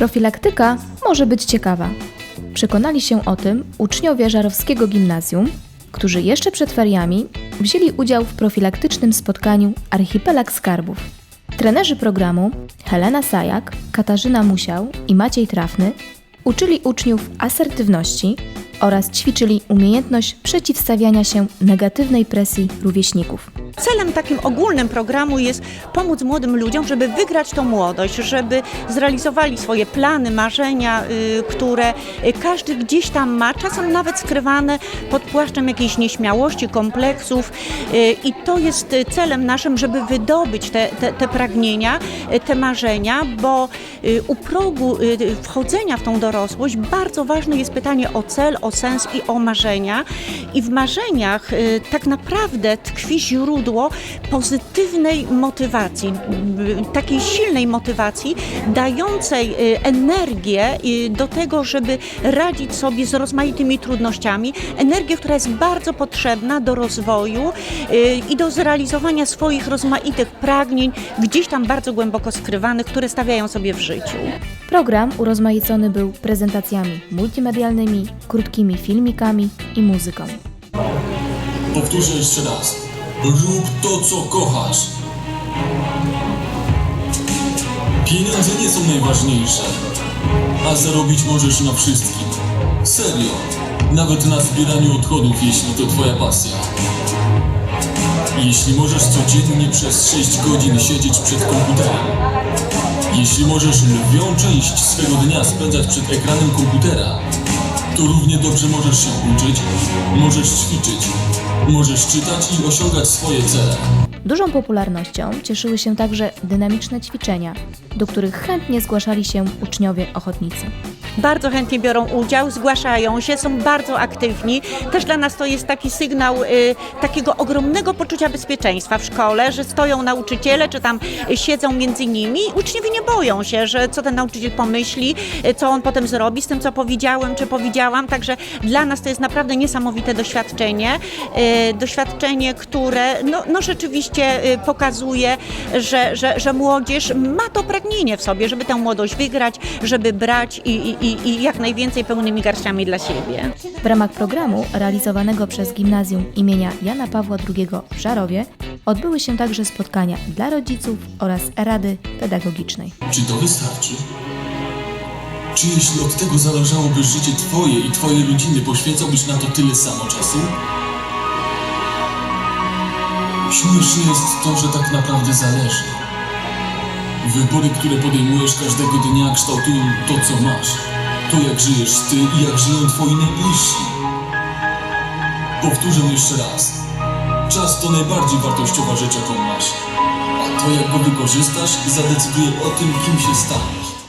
Profilaktyka może być ciekawa. Przekonali się o tym uczniowie Żarowskiego Gimnazjum, którzy jeszcze przed feriami wzięli udział w profilaktycznym spotkaniu Archipelag Skarbów. Trenerzy programu Helena Sajak, Katarzyna Musiał i Maciej Trafny uczyli uczniów asertywności oraz ćwiczyli umiejętność przeciwstawiania się negatywnej presji rówieśników. Celem takim ogólnym programu jest pomóc młodym ludziom, żeby wygrać tą młodość, żeby zrealizowali swoje plany, marzenia, y, które y, każdy gdzieś tam ma, czasem nawet skrywane pod płaszczem jakiejś nieśmiałości, kompleksów y, i to jest celem naszym, żeby wydobyć te, te, te pragnienia, te marzenia, bo u progu wchodzenia w tą dorosłość bardzo ważne jest pytanie o cel, o sens i o marzenia. I w marzeniach tak naprawdę tkwi źródło pozytywnej motywacji, b- takiej silnej motywacji, dającej y, energię y, do tego, żeby radzić sobie z rozmaitymi trudnościami. Energię, która jest bardzo potrzebna do rozwoju y, i do zrealizowania swoich rozmaitych pragnień, gdzieś tam bardzo głęboko skrywanych, które stawiają sobie w życiu. Program urozmaicony był prezentacjami multimedialnymi, krótkimi filmikami i muzyką. Powtórzę jeszcze raz. Rób to, co kochasz. Pieniądze nie są najważniejsze, a zarobić możesz na wszystkim. Serio. Nawet na zbieraniu odchodów, jeśli to twoja pasja. Jeśli możesz codziennie przez 6 godzin siedzieć przed komputerem. Jeśli możesz lwią część swego dnia spędzać przed ekranem komputera, to równie dobrze możesz się uczyć, możesz ćwiczyć, możesz czytać i osiągać swoje cele. Dużą popularnością cieszyły się także dynamiczne ćwiczenia, do których chętnie zgłaszali się uczniowie ochotnicy. Bardzo chętnie biorą udział, zgłaszają się, są bardzo aktywni. Też dla nas to jest taki sygnał y, takiego ogromnego poczucia bezpieczeństwa w szkole, że stoją nauczyciele, czy tam siedzą między nimi. Uczniowie nie boją się, że co ten nauczyciel pomyśli, y, co on potem zrobi z tym, co powiedziałem, czy powiedziałam. Także dla nas to jest naprawdę niesamowite doświadczenie. Y, doświadczenie, które no, no rzeczywiście y, pokazuje, że, że, że młodzież ma to pragnienie w sobie, żeby tę młodość wygrać, żeby brać i, i, i- i jak najwięcej pełnymi garściami dla siebie. W ramach programu realizowanego przez Gimnazjum imienia Jana Pawła II w Żarowie odbyły się także spotkania dla rodziców oraz Rady Pedagogicznej. Czy to wystarczy? Czy jeśli od tego zależałoby życie twoje i twojej rodziny, poświęcałbyś na to tyle samo czasu? Śmieszne jest to, że tak naprawdę zależy. Wybory, które podejmujesz każdego dnia kształtują to, co masz. To, jak żyjesz ty i jak żyją twoi najbliżsi. Powtórzę jeszcze raz. Czas to najbardziej wartościowa rzecz, jaką masz. A to, jak go wykorzystasz, zadecyduje o tym, kim się staniesz.